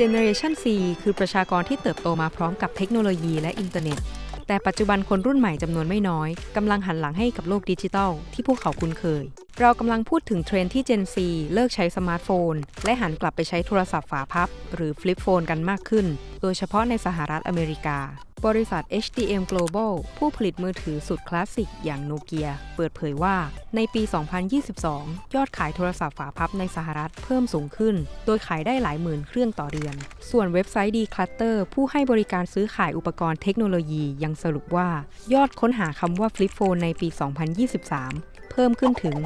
Generation C คือประชากรที่เติบโตมาพร้อมกับเทคโนโลยีและอินเทอร์เน็ต แต่ปัจจุบันคนรุ่นใหม่จำนวนไม่น้อยกำลังหันหลังให้กับโลกดิจิทัล ที่พวกเขาคุ้นเคย เรากำลังพูดถึงเทรนที่ Gen C เลิกใช้สมาร์ทโฟน และหันกลับไปใช้โทรศัพท์ฝาพับ หรือฟลิปโฟนกันมากขึ้น โดยเฉพาะในสหรัฐอเมริกา บริษัท HDM Global ผู้ผลิตมือถือสุดคลาสสิกอย่างโนเกีย เปิดเผยว่า ในปี 2022 ยอดขายโทรศัพท์ฝาพับในสหรัฐเพิ่มสูงขึ้น โดยขายได้หลายหมื่นเครื่องต่อเดือน ส่วนเว็บไซต์ Declutter ผู้ให้บริการซื้อขายอุปกรณ์เทคโนโลยียังสรุปว่า ยอดค้นหาคำว่า Flip Phone ในปี 2023 เพิ่มขึ้นถึง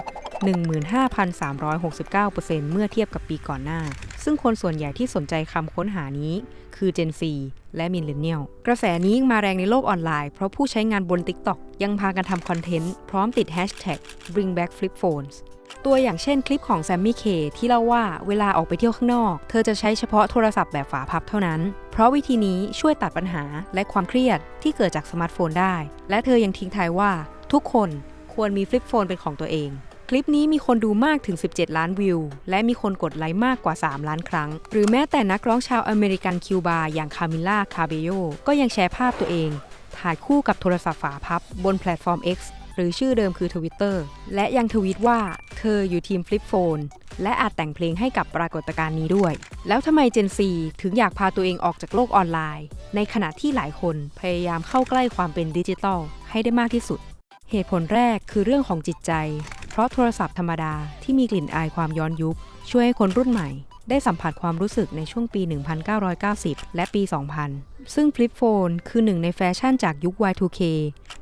15,369%เมื่อเทียบกับปีก่อนหน้า ซึ่งคนส่วนใหญ่ที่สนใจคำค้นหานี้ คือ Gen Z และ Millennial กระแสนี้ยังมาแรงในโลกออนไลน์ เพราะผู้ใช้งานบน TikTok ยังพากันทำคอนเทนต์ พร้อมติด Hashtag Bring Back Flip Phones ตัวอย่างเช่นคลิปของแซมมี่เคที่เล่าว่าเวลาออกไปเที่ยวข้างนอก เธอจะใช้เฉพาะโทรศัพท์แบบฝาพับเท่านั้น เพราะวิธีนี้ช่วยตัดปัญหาและความเครียดที่เกิดจากสมาร์ทโฟนได้ และเธอยังทิ้งท้ายว่า ทุกคนควรมีฟลิปโฟนเป็นของตัวเอง คลิปนี้มีคนดูมากถึง 17 ล้านวิว และมีคนกดไลค์มากกว่า 3 ล้านครั้ง หรือแม้แต่นักร้องชาวอเมริกันคิวบาอย่างคามิล่าคาเบโยก็ยังแชร์ภาพตัวเอง ถ่ายคู่กับโทรศัพท์ฝาพับบนแพลตฟอร์ม X หรือชื่อเดิมคือ Twitter และยังทวีตว่าเธออยู่ทีมฟลิปโฟนและอาจแต่งเพลงให้กับปรากฏการณ์นี้ด้วย แล้วทำไม Gen Z ถึงอยากพาตัวเองออกจากโลกออนไลน์ ในขณะที่หลายคนพยายามเข้าใกล้ความเป็นดิจิทัลให้ได้มากที่สุด เหตุผลแรกคือเรื่องของจิตใจ ราะโทรศัพท์ธรรมดาที่มีกลิ่นอายความย้อนยุค ช่วยให้คนรุ่นใหม่ ได้สัมผัสความรู้สึกในช่วงปี 1990 และปี 2000 ซึ่งฟลิปโฟนคือหนึ่งในแฟชั่นจากยุค Y2K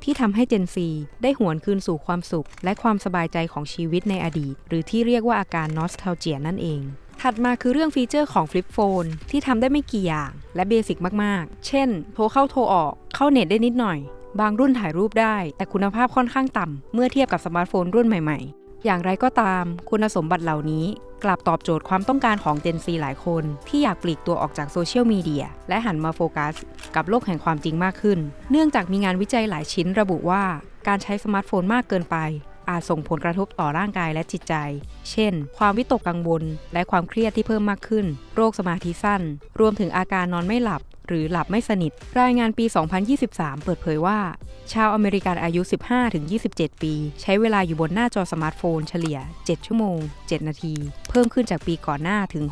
ที่ทำให้ Gen Z ได้หวนคืนสู่ความสุข และความสบายใจของชีวิตในอดีต หรือที่เรียกว่าอาการ nostalgia นั่นเองถัดมาคือเรื่องฟีเจอร์ของ Flip Phone ที่ทำได้ไม่กี่อย่าง และเบสิกมาก ๆ เช่น โทรเข้าโทรออก เข้าเน็ตได้นิดหน่อย บางรุ่นถ่ายรูปได้ แต่คุณภาพค่อนข้างต่ำเมื่อเทียบกับสมาร์ทโฟนรุ่นใหม่ๆ อย่างไรก็ตาม คุณสมบัติเหล่านี้ กลับตอบโจทย์ความต้องการของ Gen Z หลายคน ที่อยากปลีกตัวออกจากโซเชียลมีเดียและหันมาโฟกัส กับโลกแห่งความจริงมากขึ้น เนื่องจากมีงานวิจัยหลายชิ้นระบุว่า การใช้สมาร์ทโฟนมากเกินไป อาจส่งผลกระทบต่อร่างกายและจิตใจ เช่น ความวิตกกังวล และความเครียดที่เพิ่มมากขึ้น โรคสมาธิสั้น รวมถึงอาการนอนไม่หลับ หรือหลับไม่สนิท รายงานปี 2023 เปิดเผยว่า ชาวอเมริกันอายุ 15-27 ปี ใช้เวลาอยู่บนหน้าจอสมาร์ทโฟนเฉลี่ย 7 ชั่วโมง 7 นาที เพิ่มขึ้นจากปีก่อนหน้าถึง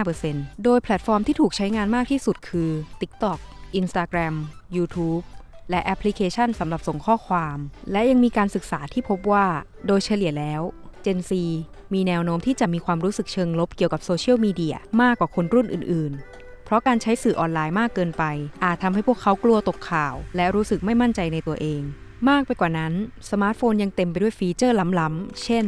6.5%โดยแพลตฟอร์มที่ถูกใช้งานมากที่สุดคือ TikTok Instagram YouTube และแอปพลิเคชันสำหรับส่งข้อความ และยังมีการศึกษาที่พบว่า โดยเฉลี่ยแล้ว Gen Z มีแนวโน้มที่จะมีความรู้สึกเชิงลบเกี่ยวกับโซเชียลมีเดียมากกว่าคนรุ่นอื่นๆ เพราะการใช้สื่อออนไลน์มากเกินไป อาจทำให้พวกเขากลัวตกข่าว และรู้สึกไม่มั่นใจในตัวเอง มากไปกว่านั้น สมาร์ทโฟนยังเต็มไปด้วยฟีเจอร์ล้ำๆ เช่น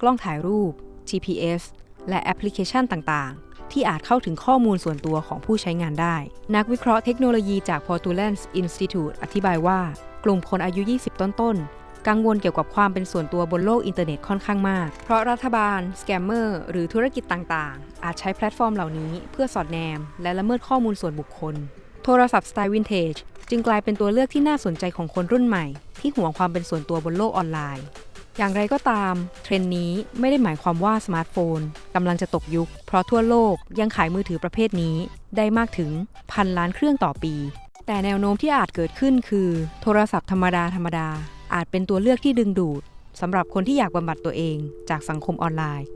กล้องถ่ายรูป GPS และแอปพลิเคชันต่างๆ ที่อาจเข้าถึงข้อมูลส่วนตัวของผู้ใช้งานได้ นักวิเคราะห์เทคโนโลยีจาก Portland Institute อธิบายว่า กลุ่มคนอายุ 20 ต้นๆ กังวลเกี่ยวกับความเป็นส่วนตัวบนโลกอินเทอร์เน็ตค่อนข้างมาก เพราะรัฐบาล สแกมเมอร์ หรือธุรกิจต่างๆ อาจใช้แพลตฟอร์มเหล่านี้เพื่อสอดแนม และละเมิดข้อมูลส่วนบุคคล โทรศัพท์สไตล์วินเทจจึงกลายเป็นตัวเลือกที่น่าสนใจของคนรุ่นใหม่ ที่หวงความเป็นส่วนตัวบนโลกออนไลน์ อย่างไรก็ตาม เทรนด์นี้ไม่ได้หมายความว่าสมาร์ทโฟนกำลังจะตกยุค เพราะทั่วโลกยังขายมือถือประเภทนี้ได้มากถึงพันล้านเครื่องต่อปี แต่แนวโน้มที่อาจเกิดขึ้นคือ โทรศัพท์ธรรมดาธรรมดา อาจเป็นตัวเลือกที่ดึงดูดสำหรับคนที่อยากบำบัดตัวเองจากสังคมออนไลน์